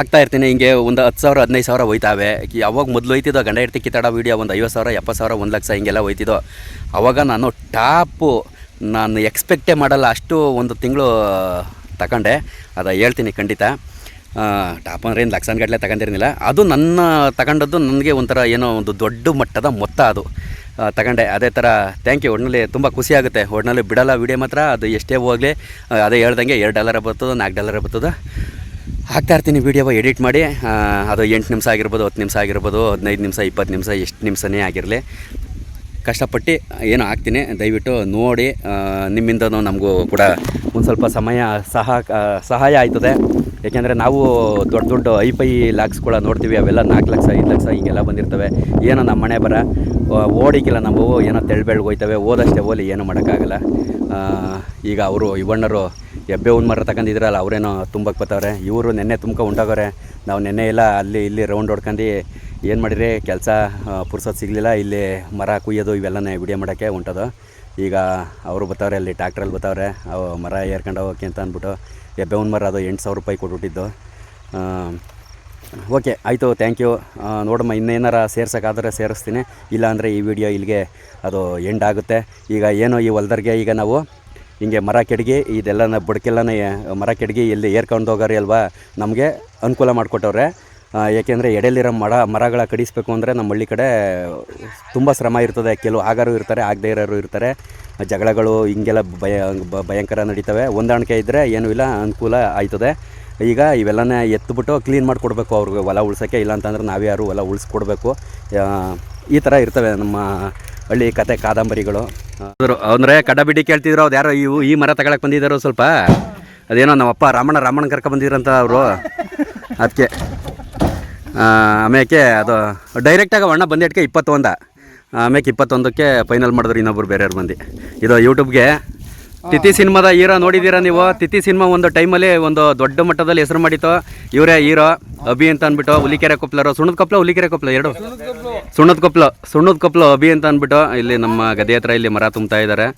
ಆಗ್ತಾ ಇರ್ತೀನಿ. ಹಿಂಗೆ ಒಂದು ಹತ್ತು ಸಾವಿರ, ಹದಿನೈದು ಸಾವಿರ ಹೋಯ್ತಾವೆ. ಯಾವಾಗ ಮೊದಲು ಹೋಯ್ತಿದ್ದೋ, ಗಂಡ ಹಿಡ್ತಿ ಕಿತ್ತಾಡೋ ವೀಡಿಯೋ ಒಂದು ಐವತ್ತು ಸಾವಿರ, ಎಪ್ಪತ್ತು ಸಾವಿರ, ಒಂದು ಲಕ್ಷ ಹಿಂಗೆಲ್ಲ ಹೋಯ್ತಿದ್ದೋ. ಆವಾಗ ನಾನು ಟಾಪು ನಾನು ಎಕ್ಸ್ಪೆಕ್ಟೇ ಮಾಡಲ್ಲ, ಅಷ್ಟು ಒಂದು ತಿಂಗಳು ತಗೊಂಡೆ ಅದು ಹೇಳ್ತೀನಿ ಖಂಡಿತ. ಟಾಪ್ ಅಂದ್ರೆ ಏನು ಲಕ್ಷಾನುಗಟ್ಟಲೆ ತಗೊಂಡಿರಲಿಲ್ಲ ಅದು ನನ್ನ ತಗೊಂಡದ್ದು ನನಗೆ ಒಂಥರ ಏನೋ ಒಂದು ದೊಡ್ಡ ಮಟ್ಟದ ಮೊತ್ತ ಅದು. ತಗೊಂಡೆ ಅದೇ ಥರ ಥ್ಯಾಂಕ್ ಯು ಒಟ್ಟಿನಲ್ಲಿ ತುಂಬ ಖುಷಿ ಆಗುತ್ತೆ. ಒಟ್ಟಿನಲ್ಲಿ ಬಿಡಲ್ಲ ವೀಡಿಯೋ ಮಾತ್ರ. ಅದು ಎಷ್ಟೇ ಹೋಗಲಿ ಅದೇ ಹೇಳ್ದಂಗೆ ಎರಡು ಡಾಲರ್ ಬರ್ತದೆ, ನಾಲ್ಕು ಡಾಲರ್ ಬರ್ತದೆ. ಹಾಕ್ತಾ ಇರ್ತೀನಿ ವೀಡಿಯೋ ಎಡಿಟ್ ಮಾಡಿ. ಅದು ಎಂಟು ನಿಮಿಷ ಆಗಿರ್ಬೋದು, ಹತ್ತು ನಿಮಿಷ ಆಗಿರ್ಬೋದು, ಹದಿನೈದು ನಿಮಿಷ, ಇಪ್ಪತ್ತು ನಿಮಿಷ, ಎಷ್ಟು ನಿಮಿಷನೇ ಆಗಿರಲಿ. ಕಷ್ಟಪಟ್ಟು ಏನು ಹಾಕ್ತೀನಿ ದಯವಿಟ್ಟು ನೋಡಿ ನಿಮ್ಮಿಂದ ನಮಗೂ ಕೂಡ ಒಂದು ಸ್ವಲ್ಪ ಸಮಯ ಸಹ ಸಹಾಯ ಆಯ್ತದೆ. ಏಕೆಂದರೆ ನಾವು ದೊಡ್ಡ ದೊಡ್ಡ ಐ ಪೈ ಲ್ಯಾಕ್ಸ್ ಕೂಡ ನೋಡ್ತೀವಿ, ಅವೆಲ್ಲ ನಾಲ್ಕು ಲಕ್ಷ, ಐದು ಲಕ್ಷ ಹೀಗೆಲ್ಲ ಬಂದಿರ್ತವೆ. ಏನೋ ನಮ್ಮ ಮನೆ ಬರ ಓಡಿಕ್ಕಿಲ್ಲ ನಾವು ಏನೋ ತೆಳ್ಬೆಳ್ಗೆ ಹೋಯ್ತವೆ ಓದಷ್ಟೇ ಓಲಿ ಏನೂ ಮಾಡೋಕ್ಕಾಗಲ್ಲ. ಈಗ ಅವರು ಇವಣ್ಣರು ಎಬ್ಬೆ ಒಂದು ಮರ ತಗೊಂಡಿದ್ರಲ್ಲ ಅವರೇನೋ ತುಂಬಕ್ಕೆ ಬರ್ತಾವ್ರೆ ಇವರು ನೆನ್ನೆ ತುಂಬ್ಕೊ ಉಂಟಾಗೋರೆ. ನಾವು ನೆನ್ನೆ ಎಲ್ಲ ಅಲ್ಲಿ ಇಲ್ಲಿ ರೌಂಡ್ ಹೊಡ್ಕೊಂಡು ಏನು ಮಾಡಿರಿ ಕೆಲಸ ಪುರ್ಸೋದು ಸಿಗಲಿಲ್ಲ. ಇಲ್ಲಿ ಮರ ಕುಯ್ಯೋದು ಇವೆಲ್ಲನೇ ವಿಡಿಯೋ ಮಾಡೋಕ್ಕೆ ಹೊಂಟೋದು. ಈಗ ಅವರು ಬರ್ತಾವ್ರೆ ಅಲ್ಲಿ ಟ್ಯಾಕ್ಟ್ರಲ್ಲಿ ಬರ್ತಾವ್ರೆ ಅವು ಮರ ಏರ್ಕೊಂಡು ಹೋಗೋಕೆ ಅಂತ ಅಂದ್ಬಿಟ್ಟು ಎಬ್ಬೆ ಒಂದು ಮರ ಅದು ಎಂಟು ಸಾವಿರ ರೂಪಾಯಿ ಕೊಟ್ಬಿಟ್ಟಿದ್ದು. ಓಕೆ, ಆಯಿತು ಥ್ಯಾಂಕ್ ಯು ನೋಡಮ್ಮ, ಇನ್ನೇನಾರ ಸೇರ್ಸೋಕ್ಕಾದ್ರೆ ಸೇರಿಸ್ತೀನಿ. ಇಲ್ಲಾಂದರೆ ಈ ವಿಡಿಯೋ ಇಲ್ಲಿಗೆ ಅದು ಎಂಡ್ ಆಗುತ್ತೆ. ಈಗ ಏನು ಈ ಹೊಲ್ದರ್ಗೆ ಈಗ ನಾವು ಹಿಂಗೆ ಮರ ಕೆಡಗಿ, ಇದೆಲ್ಲನ ಬುಡಕೆಲ್ಲನೇ, ಮರ ಕೆಡಗಿ ಎಲ್ಲಿ ಏರ್ಕೊಂಡು ಹೋಗೋರಿ ಅಲ್ವಾ? ನಮಗೆ ಅನುಕೂಲ ಮಾಡಿಕೊಟ್ಟವ್ರೆ. ಏಕೆಂದರೆ ಎಡೆಯಲ್ಲಿರೋ ಮರ, ಮರಗಳ ಕಡಿಸ್ಬೇಕು ಅಂದರೆ ನಮ್ಮ ಹಳ್ಳಿ ಕಡೆ ತುಂಬ ಶ್ರಮ ಇರ್ತದೆ. ಕೆಲವು ಆಗಾರು ಇರ್ತಾರೆ, ಆಗದೇ ಇರೋರು ಇರ್ತಾರೆ. ಜಗಳಗಳು ಹಿಂಗೆಲ್ಲ ಭಯ ಭಯಂಕರ ನಡೀತವೆ. ಹೊಂದಾಣಿಕೆ ಇದ್ದರೆ ಏನೂ ಇಲ್ಲ, ಅನುಕೂಲ ಆಯ್ತದೆ. ಈಗ ಇವೆಲ್ಲನೇ ಎತ್ತುಬಿಟ್ಟು ಕ್ಲೀನ್ ಮಾಡಿಕೊಡ್ಬೇಕು ಅವ್ರಿಗೆ. ಹೊಲ ಉಳ್ಸೋಕ್ಕೆ ಇಲ್ಲ ಅಂತಂದ್ರೆ ನಾವೇ ಯಾರು ಹೊಲ ಉಳಿಸ್ಕೊಡ್ಬೇಕು. ಈ ಥರ ಇರ್ತವೆ ನಮ್ಮ ಹಳ್ಳಿ ಕತೆ ಕಾದಂಬರಿಗಳು. ಅಂದರೆ ಕಡಬಿಡಿ ಕೇಳ್ತಿದ್ರು ಅವ್ರು ಯಾರೋ, ಇವು ಈ ಮರ ತಗೊಳಕ್ಕೆ ಬಂದಿದ್ದಾರೋ ಸ್ವಲ್ಪ. ಅದೇನೋ ನಮ್ಮಪ್ಪ ರಾಮಣ್ಣ ರಾಮಣ್ಣ ಕರ್ಕೊ ಬಂದಿದ್ರಂತ ಅವರು. ಅದಕ್ಕೆ. ಆಮೇಲೆ ಅದು ಡೈರೆಕ್ಟಾಗಿ ಅಣ್ಣ ಬಂದಿಟ್ಕೆ ಇಪ್ಪತ್ತೊಂದ. ಆಮೇಲೆ ಇಪ್ಪತ್ತೊಂದಕ್ಕೆ ಫೈನಲ್ ಮಾಡಿದ್ರು ಇನ್ನೊಬ್ರು ಬೇರೆಯವ್ರು ಬಂದು ಇದು ಯೂಟ್ಯೂಬ್ಗೆ ತಿಥಿ ಸಿನಿಮಾದ ಹೀರೋ ನೋಡಿದ್ದೀರಾ ನೀವು? ತಿಥಿ ಸಿನಿಮಾ ಒಂದು ಟೈಮಲ್ಲಿ ಒಂದು ದೊಡ್ಡ ಮಟ್ಟದಲ್ಲಿ ಹೆಸರು ಮಾಡಿತ್ತು. ಇವರೇ ಹೀರೋ ಅಭಿ ಅಂತ ಅಂದ್ಬಿಟ್ಟು ಹುಲಿಕೆರೆ ಕೊಪ್ಪಲರು ಸುಣ್ಣದ ಕೊಪ್ಪಲ ಹುಲಿಕೆರೆ ಕೊಪ್ಪಲ ಎರಡು. ಸುಣ್ಣದ ಕೊಪ್ಪಲು ಸುಣ್ಣದ ಕೊಪ್ಪಲು ಅಭಿ ಅಂತ ಅಂದ್ಬಿಟ್ಟು ಇಲ್ಲಿ ನಮ್ಮ ಗದೆ ಹತ್ರ ಇಲ್ಲಿ ಮರ ತುಂಬ್ತಾ ಇದ್ದಾರೆ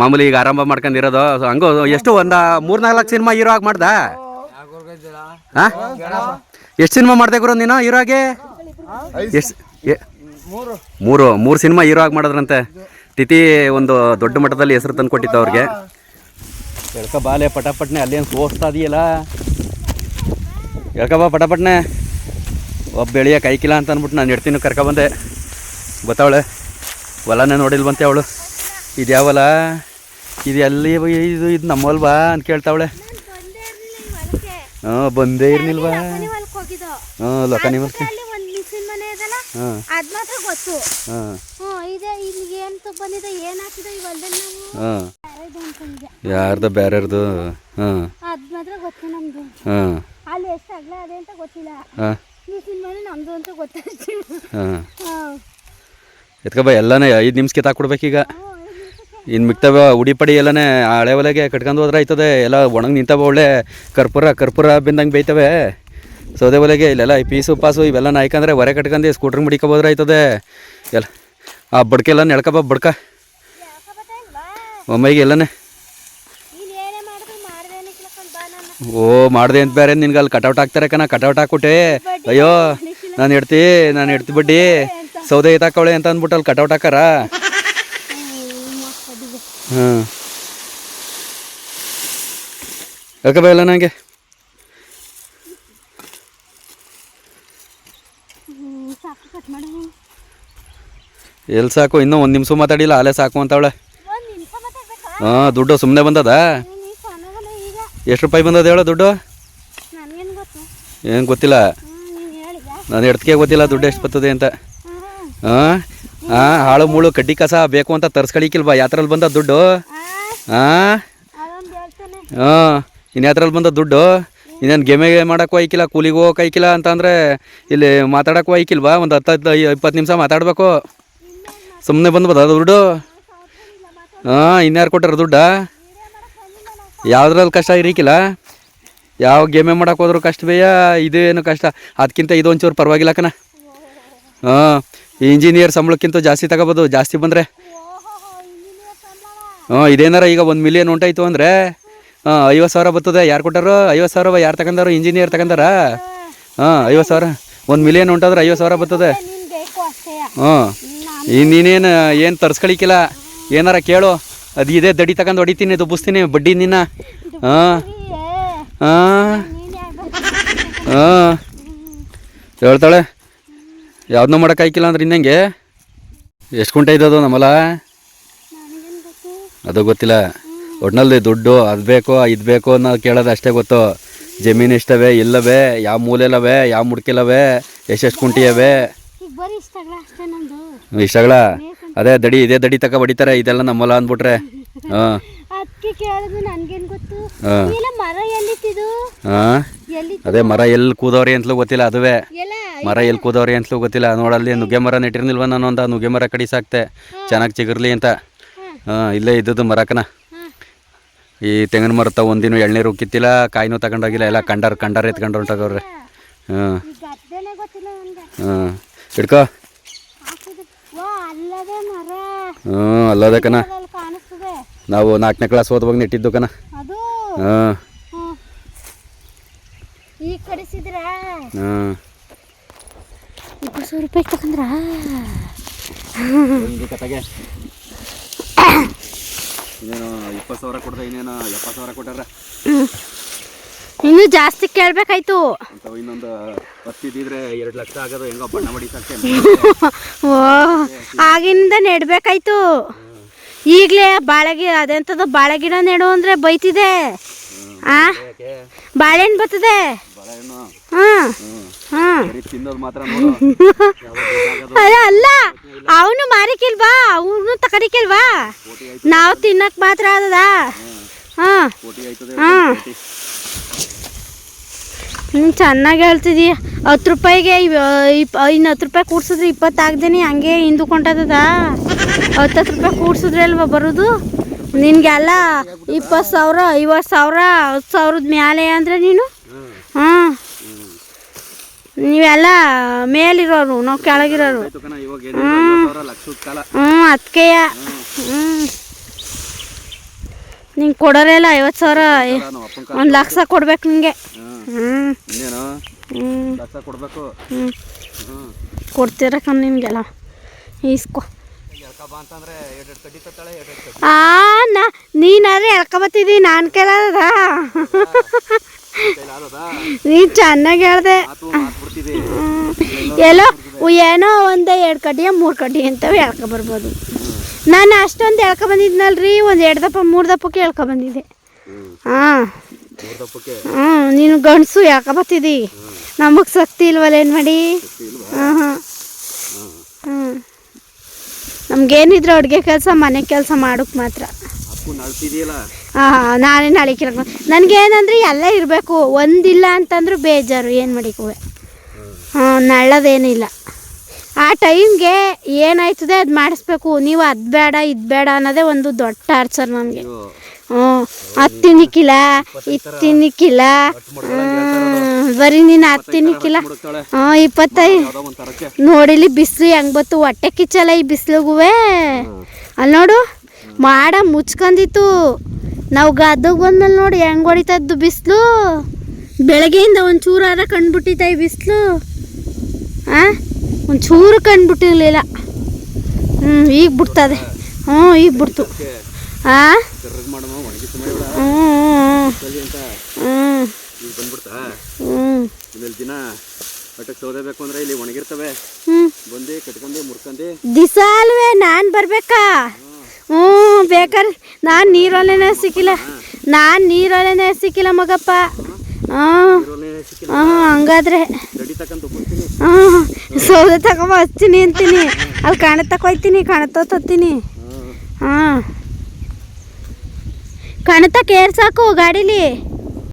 ಮಾಮೂಲಿ ಈಗ ಆರಂಭ ಮಾಡ್ಕೊಂಡಿರೋದು. ಹಂಗೂ ಎಷ್ಟು ಒಂದು ಮೂರ್ನಾಲ್ಕು ಸಿನಿಮಾ ಹೀರೋ ಆಗಿ ಮಾಡ್ದ? ಎಷ್ಟು ಸಿನಿಮಾ ಮಾಡ್ದೆ ಗುರು ನೀನು ಹೀರೋಗೆ ಎಷ್ಟು ಮೂರು ಮೂರು ಸಿನಿಮಾ ಹೀರೋ ಆಗಿ ಮಾಡಿದ್ರಂತೆ. ತಿಥಿ ಒಂದು ದೊಡ್ಡ ಮಟ್ಟದಲ್ಲಿ ಹೆಸರು ತಂದು ಕೊಟ್ಟಿತ್ತು ಅವ್ರಿಗೆ. ಎಳ್ಕ ಬಾಲೆ ಪಟಾಪಟ್ನೆ ಅಲ್ಲೇನು ಸೋಸ್ತಾ ಇದೆಯಲ್ಲ? ಎಳ್ಕ ಬಾ ಪಟಾಪಟ್ನೆ? ಒಬ್ಬ ಬೆಳೆಯ ಕೈಕಿಲ್ಲ ಅಂತ ಅಂದ್ಬಿಟ್ಟು ನಾನು ಎಡ್ತೀನಿ ಕರ್ಕೊಬಂದೆ ಗೊತ್ತಾವಳೆ? ಹೊಲನೇ ನೋಡಿಲ್ವಂತೆ ಅವಳು. ಇದು ಯಾವಲ್ಲ ಇದು ಎಲ್ಲಿ ಇದು ಇದು ನಮ್ಮಲ್ವಾ ಅಂತ ಕೇಳ್ತಾವಳೆ. ಹಾಂ ಬಂದೇ ಇರ್ಲಿಲ್ವಾ ಯಾರ್ದ ಹಾಂ ಯಾರದು ಅನ್ಕೊಂಡಿದ್ದೆ ಯಾರ್ದು ಹಾಂ. ಹಾಂ. ಎತ್ಕೊಬ ಎಲ್ಲನೇ ಐದು ನಿಮಿಷ ಕಿತ್ತಾಕ್ಬಿಡ್ಬೇಕೀಗ ಇನ್ನು ಮಿಕ್ತವ ಉಡಿಪಡಿ ಎಲ್ಲನೇ ಹಳೆ ಒಲೆಗೆ ಕಟ್ಕೊಂಡು ಹೋದ್ರೆ ಆಯ್ತದೆ. ಎಲ್ಲ ಒಣಗಿ ನಿಂತವೆ ಒಳ್ಳೆ ಕರ್ಪೂರ ಕರ್ಪೂರ ಬಿಂದಂಗೆ ಬೇಯ್ತವೆ. ಸೌದೆ ಒಲೆಗೆ ಇಲ್ಲೆಲ್ಲ ಈ ಪೀಸು ಪಾಸು ಇವೆಲ್ಲ ನಾಯ್ಕಂದ್ರೆ ಹೊರೆ ಕಟ್ಕೊಂಡು ಸ್ಕೂಟ್ರ್ ಮುಡಿಕೋಬೋದ್ರೆ ಆಯ್ತದೆ. ಎಲ್ಲ ಆ ಬಡ್ಕೆಲ್ಲ ನೆಳ್ಕೊಬ ಬಡ್ಕ. ಒಮ್ಮೆಗೆ ಎಲ್ಲನೇ. ಓ ಮಾಡಿದೆ ಅಂತ ಬೇರೆ ನಿನ್ಗೆ ಅಲ್ಲಿ ಕಟೌಟ್ ಹಾಕ್ತಾರೆ ಕಣ, ಕಟೌಟ್ ಹಾಕ್ಬಿಟ್ಟೆ. ಅಯ್ಯೋ, ನಾನು ಇಡ್ತಿ ನಾನು ಇಡ್ತಿ ಬಿಡ್ಡಿ. ಸೌದೆ ಎತ್ತಾಕವಳೆ ಅಂತ ಅಂದ್ಬಿಟ್ಟು ಅಲ್ಲಿ ಕಟೌಟ್ ಹಾಕಾರ ಹಾಂ. ಯಾಕೆ ಬೇಲ್ಲ ನನಗೆ? ಎಲ್ಲಿ ಸಾಕು ಇನ್ನೂ ಒಂದು ನಿಮಿಷ ಮಾತಾಡಿಲ್ಲ ಅಲ್ಲೇ ಸಾಕು ಅಂತವಳೆ. ಹಾಂ ದುಡ್ಡು ಸುಮ್ಮನೆ ಬಂದದ? ಎಷ್ಟು ರೂಪಾಯಿ ಬಂದದ ಹೇಳ ದುಡ್ಡು? ಏನು ಗೊತ್ತಿಲ್ಲ. ನೀನು ಎಡ್ತಿಗೆ ಗೊತ್ತಿಲ್ಲ ದುಡ್ಡು ಎಷ್ಟು ಬರ್ತದೆ ಅಂತ. ಹಾಂ? ಹಾಂ ಹಾಳು ಮುಳು ಕಡ್ಡಿ ಕಸ ಬೇಕು ಅಂತ ತರ್ಸ್ಕಳಿಕಿಲ್ವ? ಯಾತ್ರಲ್ಲಿ ಬಂದ ದುಡ್ಡು? ಹಾ ಹಾಂ ಇನ್ನು ಯಾತ್ರಲ್ಲಿ ಬಂದ ದುಡ್ಡು? ಇನ್ನೇನು ಗೆಮೆ ಮಾಡೋಕ್ಕೂ ಐಕಿಲ್ಲ ಕೂಲಿಗೆ ಹೋಗಕ್ಕೆ ಐಕಿಲ್ಲ ಅಂತಂದರೆ ಇಲ್ಲಿ ಮಾತಾಡೋಕ್ಕೂ ಐಕಿಲ್ವಾ ಒಂದು ಹತ್ತು ಹತ್ತು ಇಪ್ಪತ್ತು ನಿಮಿಷ ಮಾತಾಡಬೇಕು. ಸುಮ್ಮನೆ ಬಂದ್ಬೋದ ದುಡ್ಡು? ಹಾಂ ಇನ್ಯಾರು ಕೊಟ್ಟಾರ ದುಡ್ಡ? ಯಾವ್ದ್ರಲ್ಲಿ ಕಷ್ಟ ಇರಿಕಿಲ್ಲ? ಯಾವ ಗೇಮೆ ಮಾಡಕ್ಕೆ ಹೋದ್ರು ಕಷ್ಟ ಬೇಯ ಇದೇನು ಕಷ್ಟ? ಅದಕ್ಕಿಂತ ಇದು ಒಂಚೂರು ಪರವಾಗಿಲ್ಲ ಕಣ. ಹಾಂ. ಇಂಜಿನಿಯರ್ ಸಂಬಳಕ್ಕಿಂತ ಜಾಸ್ತಿ ತಗೋಬೋದು, ಜಾಸ್ತಿ ಬಂದರೆ. ಹ್ಞೂ ಇದೇನಾರ ಈಗ ಒಂದು ಮಿಲಿಯನ್ ಉಂಟಾಯ್ತು ಅಂದರೆ, ಹಾಂ ಐವತ್ತು ಸಾವಿರ ಬರ್ತದೆ. ಯಾರು ಕೊಟ್ಟಾರು? ಐವತ್ತು ಸಾವಿರ ಯಾರು ತಗೊಂಡಾರು? ಇಂಜಿನಿಯರ್ ತಗೊಂಡಾರ? ಹಾಂ ಐವತ್ತು ಸಾವಿರ. ಒಂದು ಮಿಲಿಯನ್ ಉಂಟಾದ್ರೆ ಐವತ್ತು ಸಾವಿರ ಬರ್ತದೆ. ಹ್ಞೂ ಈ ನೀನೇನು, ಏನು ತರ್ಸ್ಕೊಳಿಕ್ಕಿಲ್ಲ ಏನಾರ ಕೇಳು. ಅದು ಇದೇ ದಡಿ ತಗೊಂಡು ಹೊಡಿತೀನಿ, ದುಬ್ಬಿಸ್ತೀನಿ, ಬಡ್ಡಿ ನಿನ್ನ. ಹಾಂ ಹಾಂ ಹಾಂ. ಹೇಳ್ತಾಳೆ. ಯಾವ್ದನ್ನೂ ಮಾಡೋಕ್ಕಾಯ್ಕಿಲ್ಲ ಅಂದ್ರೆ ಇನ್ನಂಗೆ? ಎಷ್ಟು ಕುಂಟೆ ಇದ್ದದು ನಮ್ಮಲ್ಲ ಅದು ಗೊತ್ತಿಲ್ಲ. ಒಟ್ನಲ್ಲಿ ದುಡ್ಡು ಅದು ಬೇಕೋ ಇದು ಬೇಕೋ ಅನ್ನೋ ಕೇಳೋದು ಅಷ್ಟೇ ಗೊತ್ತು. ಜಮೀನು ಎಷ್ಟವೇ ಇಲ್ಲವೇ ಯಾವ ಮೂಲೆಲವೆ ಯಾವ ಮುಡ್ಕಿಲ್ಲವೇ ಎಷ್ಟೆಷ್ಟು ಕುಂಟಿಯವೆ? ಇಷ್ಟಗಳ ಅದೇ ದಡಿ ಇದೇ ದಡಿ ತಕ ಬಡಿತಾರೆ ಇದೆಲ್ಲ ನಮ್ಮಲ್ಲ ಅಂದ್ಬಿಟ್ರೆ. ಹಾಂ. ಹಾಂ. ಅದೇ ಮರ ಎಲ್ಲಿ ಕೂದವ್ರಿ ಅಂತಲೂ ಗೊತ್ತಿಲ್ಲ ಅದುವೇ. ಮರ ಎಲ್ಲಿ ಕೂದವ್ರಿ ಅಂತಲೂ ಗೊತ್ತಿಲ್ಲ. ನೋಡಲ್ಲಿ ನುಗ್ಗೆ ಮರ ನೆಟ್ಟಿರ್ನಿಲ್ವ ನಾನು ಒಂದು ನುಗ್ಗೆ ಮರ ಕಡಿ ಸಾಕ್ತೆ. ಚೆನ್ನಾಗಿ ಚಿಗುರ್ಲಿ ಅಂತ. ಹಾಂ ಇಲ್ಲೇ ಇದ್ದದ್ದು ಮರಕನ ಈ ತೆಂಗಿನ ಮರ ತಾವು ಒಂದಿನ ಎಳ್ನೀರು ಕಿತ್ತಿಲ್ಲ ಕಾಯಿನೂ ತಗೊಂಡೋಗಿಲ್ಲ. ಎಲ್ಲ ಕಂಡಾರ ಕಂಡಾರ ಎತ್ಕೊಂಡು ಹೊಂಟೋಗವ್ರೆ ಹಾಂ. ಹಾಂ. ಹಿಡ್ಕೋ. ಹ್ಞೂ ಅಲ್ಲದ ಕಣ. ನಾವು ನಾಲ್ಕನೇ ಕ್ಲಾಸ್ ಓದುವಾಗ ನೆಟ್ಟಿದ್ದು ಕಣ. ಹಾಂ. ಹಾಂ. ಇಪ್ಪತ್ತು ಸಾವಿರ ರೂಪಾಯಿ ತಗೊಂಡ್ರ ಕತೆಗೆ ಇನ್ನೇನು ಇಪ್ಪತ್ತು ಸಾವಿರ ಕೊಡ್ದೆ ಇನ್ನೇನು ಎಪ್ಪತ್ತು ಸಾವಿರ ಕೊಟ್ಟಾರ? ಇನ್ನು ಜಾಸ್ತಿ ಕೇಳ್ಬೇಕಾಯ್ತು. ಇನ್ನೊಂದು ಹತ್ತಿದ್ರೆ ಎರಡು ಲಕ್ಷ ಆಗೋದು ಹೆಂಗೋ ಬಣ್ಣ ಹೊಡಿತಕ್ಕೆ ಓ ಆಗಿಂದ ನೆಡ್ಬೇಕಾಯ್ತು. ಈಗಲೇ ಬಾಳೆ ಗಿಡ ಅದೆಂಥದ್ದು ಬಾಳೆ ಗಿಡ ನೆಡು ಅಂದರೆ ಬೈತಿದೆ. ಆ? ಬಾಳೆಹಣ್ಣು ಬರ್ತದೆ? ಅಲ್ಲ ಅಲ್ಲ. ಅವನು ಮಾರಿಕಿಲ್ವಾ ಅವನು ತಕಡಿಕಿಲ್ವಾ ಕೋಟಿ ನಾವು ತಿನ್ನಕ್ ಮಾತ್ರ ಆದದ. ಹ್ಞೂ ಚೆನ್ನಾಗಿ ಹೇಳ್ತಿದೀಯ ಹತ್ತು ರೂಪಾಯಿಗೆ ಇನ್ನು ಹತ್ತು ರೂಪಾಯಿ ಕೂಡ್ಸಿದ್ರೆ ಇಪ್ಪತ್ತು ಆಗ್ದೇನೆ ಹಂಗೆ ಹಿಂದುಕೊಂಡದ ಹತ್ತು ಹತ್ತು ರೂಪಾಯಿ ಕೂಡ್ಸಿದ್ರೆ ಅಲ್ವಾ ಬರೋದು? ನಿನಗೆಲ್ಲ ಇಪ್ಪತ್ತು ಸಾವಿರ ಐವತ್ತು ಸಾವಿರ ಹತ್ತು ಸಾವಿರದ ಮೇಲೆ ಅಂದರೆ ನೀನು? ಹ್ಮ್. ಹಾಂ. ನೀವೆಲ್ಲ ಮೇಲಿರೋರು ನಾವು ಕೆಳಗಿರೋರು. ಹ್ಞೂ ಹ್ಞೂ ಅದಕ್ಕೆಯ ಹ್ಞೂ ನಿಂಗೆ ಕೊಡೋರೆಲ್ಲ ಐವತ್ತು ಸಾವಿರ ಒಂದು ಲಕ್ಷ ಕೊಡ್ಬೇಕು ನಿಮಗೆ ಹ್ಮ್. ಹ್ಞೂ ಇನ್ನೇನು ಹ್ಞೂ ಲಕ್ಷ ಕೊಡ್ಬೇಕು. ಹ್ಞೂ ಹ್ಮ್. ಕೊಡ್ತೀರ ಕಣ್ ನಿಮಗೆಲ್ಲ ಈಸ್ಕೊ. ಎಳ್ಕ ಬಾ ಅಂತಂದ್ರೆ ಎರಡೆರಡು ಕಡ್ಡಿ ತತ್ತಾಳೆ ಎರಡೆರಡು ಕಡ್ಡಿ. ಆ ನಾ ನೀನಾದ್ರೆ ಎಳ್ಕೊಬತ್ತಿದ್ದಿ ನಾನು ಕೇಳದ ನೀನ್ ನೀನು ಚೆನ್ನಾಗಿ ಹೇಳ್ದೆ. ಮಾತು ಎಲ್ಲೋ ಏನೋ ಒಂದು ಎರಡು ಕಡ್ಡಿಯ ಮೂರು ಕಡ್ಡಿ ಅಂತವೆ ಎಳ್ಕೊ ಬರ್ಬೋದು. ನಾನು ಅಷ್ಟೊಂದು ಎಳ್ಕೊ ಬಂದಿದ್ನಲ್ರಿ ಒಂದು ಎರಡು ದಪ್ಪ ಮೂರು ದಪ್ಪಕ್ಕೆ ಎಳ್ಕೊ ಬಂದಿದ್ದೆ. ಹಾಂ. ಮೂರು ದಪ್ಪಕ್ಕೆ? ಹ್ಞೂ ನೀನು ಗಂಡಸು ಯಾಕೆ ಬತ್ತಿದಿ ನಮಗೆ ಸಕ್ತಿ ಇಲ್ವಲ್ಲ ಏನು ಮಾಡಿ ಹಾಂ ಹಾಂ ನಮ್ಗೇನಿದ್ರು ಅಡುಗೆ ಕೆಲಸ ಮನೆ ಕೆಲಸ ಮಾಡೋಕ್ಕೆ ಮಾತ್ರ. ಹಾಂ ನಾನೇ ನಾಳೆ ನನಗೆ ನನಗೇನಂದ್ರೆ ಎಲ್ಲ ಇರಬೇಕು ಒಂದಿಲ್ಲ ಅಂತಂದ್ರೂ ಬೇಜಾರು ಏನು ಮಾಡಿಕುವೆ? ಹಾಂ ನಳ್ಳದೇನಿಲ್ಲ. ಆ ಟೈಮ್ಗೆ ಏನಾಯ್ತದೆ ಅದು ಮಾಡಿಸ್ಬೇಕು ನೀವು ಅದು ಬೇಡ ಇದು ಬೇಡ ಅನ್ನೋದೇ ಒಂದು ದೊಡ್ಡ ಟಾರ್ಚರ್ ನನಗೆ ಅದು ತಿನ್ನಿಕ್ಕಿಲ್ಲ ಇದು ತಿನ್ನಿಕ್ಕಿಲ್ಲ ಬರೀ ನೀನು ಅದು ತಿನ್ನಿಕ್ಕಿಲ್ಲ ಮುಡುಕ್ತಾಳೆ ಹಾಂ ಇಪ್ಪತ್ತೈದು ಯಾವುದೋ ಒಂದು ತರಕ್ಕೆ ನೋಡಿಲಿ ಬಿಸಿಲು ಹೆಂಗ್ ಬತ್ತು ಹೊಟ್ಟೆ ಕಿಚ್ಚಲ್ಲ ಈ ಬಿಸಿಲುಗುವೆ. ಅಲ್ಲಿ ನೋಡು, ಮಾಡ ಮುಚ್ಕೊಂಡಿತ್ತು ನಾವು ಗದ್ದಗೆ ಬಂದ್ಮೇಲೆ ನೋಡಿ ಹೆಂಗ್ ಹೊಡಿತದ್ದು ಬಿಸಿಲು. ಬೆಳಗ್ಗೆಯಿಂದ ಒಂದು ಚೂರಾರ ಕಂಡುಬಿಟ್ಟಿತ್ತ ಈ ಬಿಸಿಲು. ಹಾಂ ಒಂದು ಚೂರು ಕಂಡ್ಬಿಟ್ಟಿರ್ಲಿಲ್ಲ. ಹ್ಞೂ ಈಗ ಬಿಡ್ತದೆ. ಹ್ಞೂ ಈಗ ಬಿಡ್ತು. ಮುರ್ಕೊಂಡು ದಿಸ ಅಲ್ವೇ, ನಾನು ಬರ್ಬೇಕಾ? ಹ್ಞೂ ಬೇಕಾದ್ರೆ ನಾನು ನೀರೊಲೆನೇ ಸಿಕ್ಕಿಲ್ಲ. ನಾನು ನೀರೊಲೆನೇ ಸಿಕ್ಕಿಲ್ಲ ಮಗಪ್ಪ. ಹಂಗಾದ್ರೆ. ಸೌದೆ ತಗೊಂಬ, ಹಚ್ತೀನಿ ಅಂತೀನಿ. ಅಲ್ಲಿ ಕಾಣ ತತ್ತೀನಿ ಹ್ಮ್. ಹಾಂ. ಕಣತಕ್ಕೆ ಕೇರ್ಸಾಕು ಸಾಕು ಗಾಡೀಲಿ.